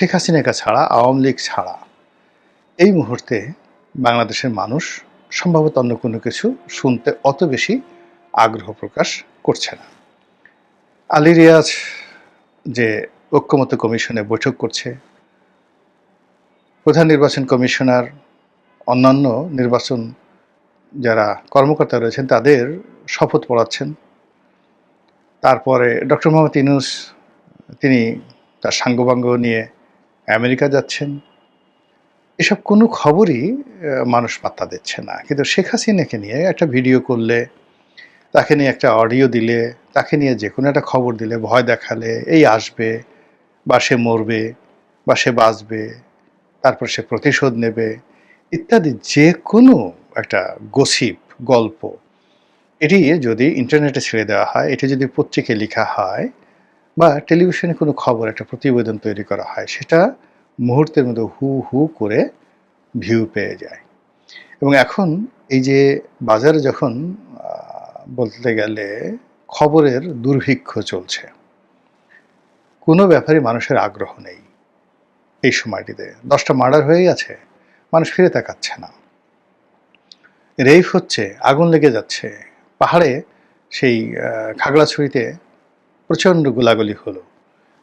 শেখ হাসিনাকে ছাড়া, আওয়ামী লীগ ছাড়া এই মুহূর্তে বাংলাদেশের মানুষ সম্ভবত অন্য কোনো কিছু শুনতে অত বেশি আগ্রহ প্রকাশ করছে না। আলী রিয়াজ যে ঐক্যমত কমিশনে বৈঠক করছে, প্রধান নির্বাচন কমিশনার, অন্যান্য নির্বাচন যারা কর্মকর্তা রয়েছেন তাদের শপথ পড়াচ্ছেন। তারপরে ডক্টর মোহাম্মদ ইনুস তিনি তার সাঙ্গবাঙ্গ নিয়ে আমেরিকা যাচ্ছেন, এসব কোনো খবরই মানুষ পাত্তা দিচ্ছে না। কিন্তু শেখ হাসিনাকে নিয়ে একটা ভিডিও করলে, তাকে নিয়ে একটা অডিও দিলে, তাকে নিয়ে যে কোনো একটা খবর দিলে, ভয় দেখালে, এই আসবে, বা সে মরবে, বা সে বাঁচবে, তারপর সে প্রতিশোধ নেবে, ইত্যাদি যে কোনো একটা গসিপ, গল্প, এটি যদি ইন্টারনেটে ছেড়ে দেওয়া হয়, এটি যদি পত্রিকায় লেখা হয় বা টেলিভিশনে কোনো খবর, একটা প্রতিবেদন তৈরি করা হয়, সেটা মুহূর্তের মধ্যে হু হু করে ভিউ পেয়ে যায়। এবং এখন এই যে বাজারে যখন বলতে গেলে খবরের দুর্ভিক্ষ চলছে, কোনো ব্যাপারে মানুষের আগ্রহ নেই এই সময়টিতে। দশটা মার্ডার হয়ে গেছে মানুষ ফিরে তাকাচ্ছে না। রেইফ হচ্ছে, আগুন লেগে যাচ্ছে, পাহাড়ে সেই খাগড়াছড়িতে প্রচণ্ড গোলাগুলি হলো,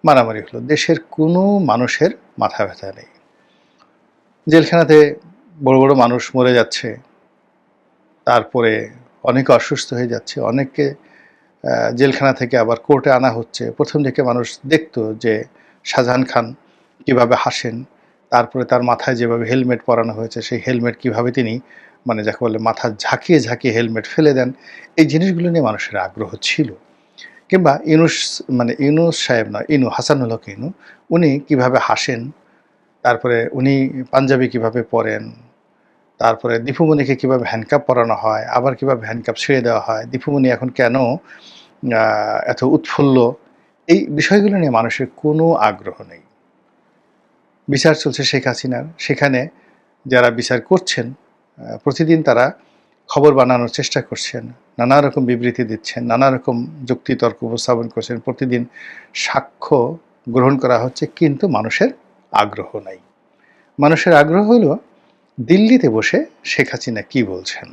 মারামারি হলো। দেশের কোনো মানুষের মাথা ব্যথা নেই। জেলখানাতে বড় বড় মানুষ মরে যাচ্ছে, তারপরে অনেকে অসুস্থ হয়ে যাচ্ছে, অনেককে জেলখানা থেকে আবার কোর্টে আনা হচ্ছে। প্রথম দিকে মানুষ দেখতো যে শাহজাহান খান কীভাবে হাসেন, তারপরে তার মাথায় যেভাবে হেলমেট পরানো হয়েছে, সেই হেলমেট কীভাবে তিনি মানে যাকে বলে, মাথা ঝাঁকিয়ে ঝাঁকিয়ে হেলমেট ফেলে দেন, এই জিনিসগুলো নিয়ে মানুষের আগ্রহ ছিল। কিংবা ইনুস মানে ইনুস সাহেব নয়, ইনু, হাসানুল ইনু, উনি কীভাবে হাসেন, তারপরে উনি পাঞ্জাবি কীভাবে পরেন, তারপরে দীপুমণিকে কীভাবে হ্যান্ডকাপ পরানো হয়, আবার কীভাবে হ্যান্ডকাপ ছেড়ে দেওয়া হয়, দীপুমণি এখন কেন এত উৎফুল্ল? এই বিষয়গুলো নিয়ে মানুষের কোনো আগ্রহ নেই। বিচার চলছে শেখ হাসিনার। সেখানে যারা বিচার করছেন প্রতিদিন তারা খবর বানানোর চেষ্টা করছেন। নানা রকম বিবৃতি দিচ্ছেন নানা রকম যুক্তিতর্ক উপস্থাপন করছেন। প্রতিদিন সাক্ষ্য গ্রহণ করা হচ্ছে, কিন্তু মানুষের আগ্রহ নাই। মানুষের আগ্রহ হলো, দিল্লিতে বসে শেখ হাসিনা কি বলছেন?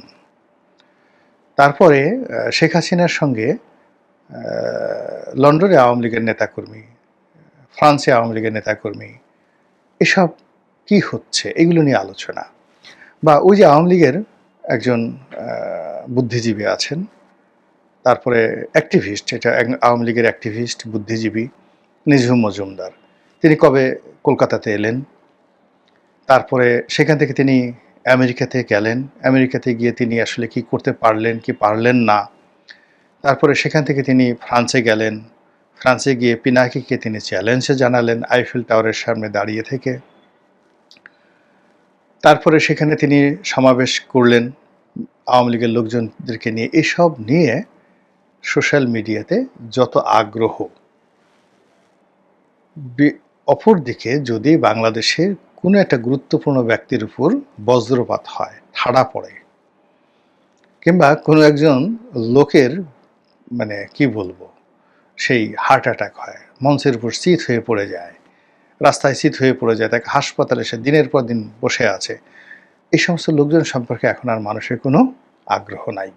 তারপরে শেখ হাসিনার সঙ্গে লন্ডনে আওয়ামী লীগের নেতাকর্মী, ফ্রান্সে আওয়ামী লীগের নেতাকর্মী, এসব কি হচ্ছে? এগুলো নিয়ে আলোচনা। বা ওই যে আওয়ামী লীগের একজন বুদ্ধিজীবী আছেন। তারপরে অ্যাক্টিভিস্ট, এটা আওয়ামী লীগের অ্যাক্টিভিস্ট, বুদ্ধিজীবী নিঝুম মজুমদার। তিনি কবে কলকাতাতে এলেন? তারপরে সেখান থেকে তিনি আমেরিকাতে গেলেন। আমেরিকাতে গিয়ে তিনি আসলে কি করতে পারলেন, কি পারলেন না? তারপরে সেখান থেকে তিনি ফ্রান্সে গেলেন। ফ্রান্সে গিয়ে পিনাকিকে তিনি চ্যালেঞ্জে জানালেন, আইফেল টাওয়ারের সামনে দাঁড়িয়ে থেকে। তারপরে সেখানে তিনি সমাবেশ করলেন আওয়ামী লীগের লোকজনদেরকে নিয়ে। এসব নিয়ে সোশ্যাল মিডিয়াতে যত আগ্রহ অপরদিকে যদি বাংলাদেশের কোনো একটা গুরুত্বপূর্ণ ব্যক্তির উপর বজ্রপাত হয় ঠাড়া পড়ে, কিংবা কোনো একজন লোকের মানে কি বলব, সেই হার্ট অ্যাটাক হয়, মঞ্চের উপর চিত হয়ে পড়ে যায় রাস্তায় চিত হয়ে পড়ে যায়, তাকে হাসপাতালে সে দিনের পর দিন বসে আছে। এই সমস্ত লোকজন সম্পর্কে এখন আর মানুষের কোনো আগ্রহ নাই।